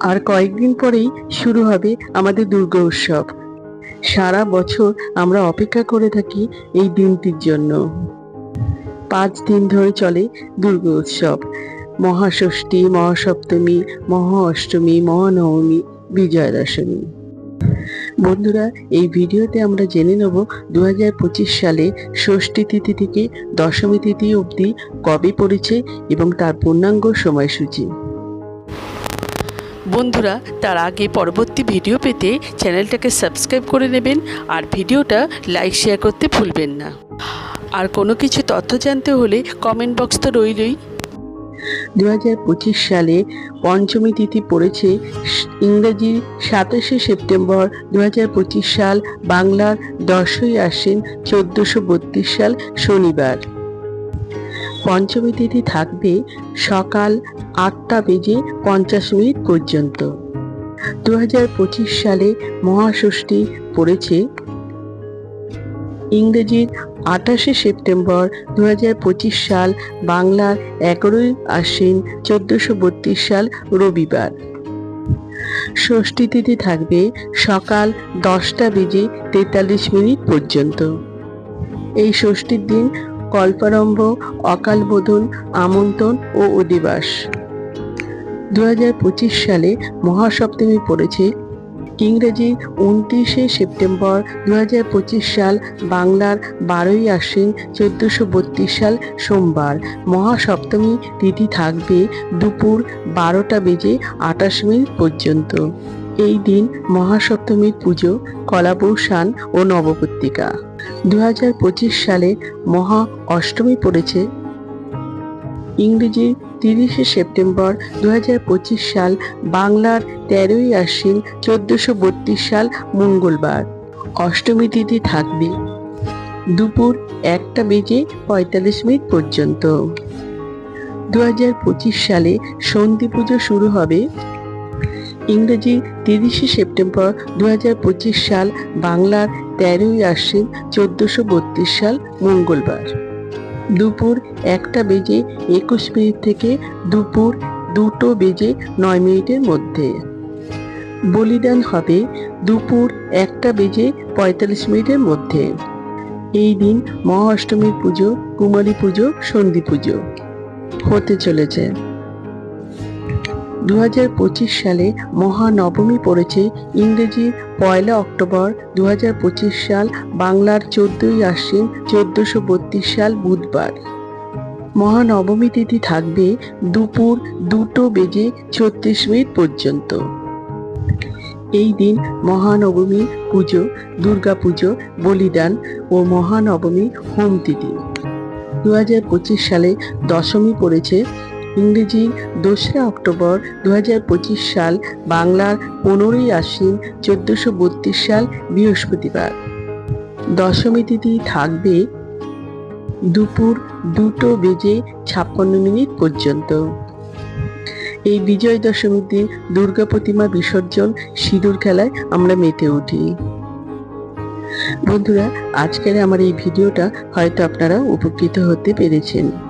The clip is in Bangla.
আর কয়েকদিন পরেই শুরু হবে আমাদের দুর্গা উৎসব। সারা বছর আমরা অপেক্ষা করে থাকি এই দিনটির জন্য। পাঁচ দিন ধরে চলে দুর্গা উৎসব। মহাষষ্ঠী, মহাসপ্তমী, মহা অষ্টমী, মহানবমী বিজয়া দশমী বন্ধুরা, এই ভিডিওতে আমরা জেনে নেব দু হাজার পঁচিশ সালে ষষ্ঠী তিথি থেকে দশমী তিথি অবধি কবে পড়েছে এবং তার পূর্ণাঙ্গ সময়সূচি। বন্ধুরা, তার আগে পরবর্তী ভিডিও পেতে চ্যানেলটাকে সাবস্ক্রাইব করে নেবেন আর ভিডিওটা লাইক, শেয়ার করতে ভুলবেন না। আর কোনো কিছু তথ্য জানতে হলে কমেন্ট বক্স তো রইলই। দু হাজার পঁচিশ সালে পঞ্চমী তিথি পড়েছে ইংরেজি সাতাশে সেপ্টেম্বর দু হাজার পঁচিশ সাল, বাংলার দশই আশ্বিন চোদ্দোশো সাল শনিবার। পঞ্চমী তিথি থাকবে সকাল আটটা বেজে পঞ্চাশ মিনিট পর্যন্ত। দু হাজার পঁচিশ সালে মহাষষ্ঠী পড়েছে। ইংরেজির আঠাশে সেপ্টেম্বর দু হাজার পঁচিশ সাল বাংলার এগারোই আশ্বিন চোদ্দোশো সাল রবিবার। ষষ্ঠী তিথি থাকবে সকাল দশটা বেজে তেতাল্লিশ মিনিট পর্যন্ত। এই ষষ্ঠীর দিন কল্পারম্ভ অকাল বোধন আমন্ত্রণ ও অধিবাস। দু হাজার পঁচিশ সালে মহাসপ্তমী পড়েছে। ইংরেজি উনত্রিশে সেপ্টেম্বর দু হাজার পঁচিশ সাল বাংলার বারোই আশ্বিন চোদ্দোশো বত্রিশ সাল সোমবার। মহাসপ্তমী তিথি থাকবে দুপুর বারোটা বেজে আটাশ মিনিট পর্যন্ত। এই দিন মহাসপ্তমীর পুজো কলাবৌসান ও নবপত্রিকা। দু হাজার পঁচিশ সালে মহা অষ্টমী পড়েছে। ইংরেজি তিরিশে সেপ্টেম্বর দু হাজার পঁচিশ সাল বাংলার তেরোই আশ্বিন চোদ্দশো সাল মঙ্গলবার। অষ্টমী তিথি থাকবে। দুপুর একটা বেজে পঁয়তাল্লিশ মিনিট পর্যন্ত। দুহাজার পঁচিশ সালে সন্ধি পুজো শুরু হবে। ইংরেজি তিরিশে সেপ্টেম্বর দু হাজার পঁচিশ সাল বাংলার তেরোই আশ্বিন চোদ্দশো বত্রিশ সাল মঙ্গলবার। দুপুর একটা বেজে একুশ মিনিট থেকে দুপুর দুটো বেজে নয় মিনিটের মধ্যে। বলিদান হবে দুপুর একটা বেজে পঁয়তাল্লিশ মিনিটের মধ্যে। এই দিন মহা অষ্টমীর পুজো, কুমারী পুজো সন্ধি পুজো হতে চলেছে। দু হাজার পঁচিশ সালে মহানবমী পড়েছে ইংরেজি পয়লা অক্টোবর দু হাজার পঁচিশ সাল বাংলার চোদ্দই আশ্বিন চোদ্দশো সাল বুধবার। মহানবমী তিথি থাকবে দুপুর দুটো বেজে ছত্রিশ মিনিট পর্যন্ত। এই দিন মহানবমী পুজো দুর্গা পুজো বলিদান ও মহানবমী হোম তিথি। দুহাজার পঁচিশ সালে দশমী পড়েছে ইংরেজি দোসরা অক্টোবর দু হাজার পঁচিশ সাল, বাংলার পনেরোই আশ্বিন চোদ্দশো বত্রিশ সাল, বৃহস্পতিবার। দশমী তিথি থাকবে দুপুর দুটো বেজে ছাপ্পান্ন মিনিট পর্যন্ত। এই বিজয় দশমীর দিন দুর্গা প্রতিমা বিসর্জন সিঁদুর খেলায় আমরা মেতে উঠি। বন্ধুরা, আজকের আমার এই ভিডিওটা হয়তো আপনারা উপকৃত হতে পেরেছেন।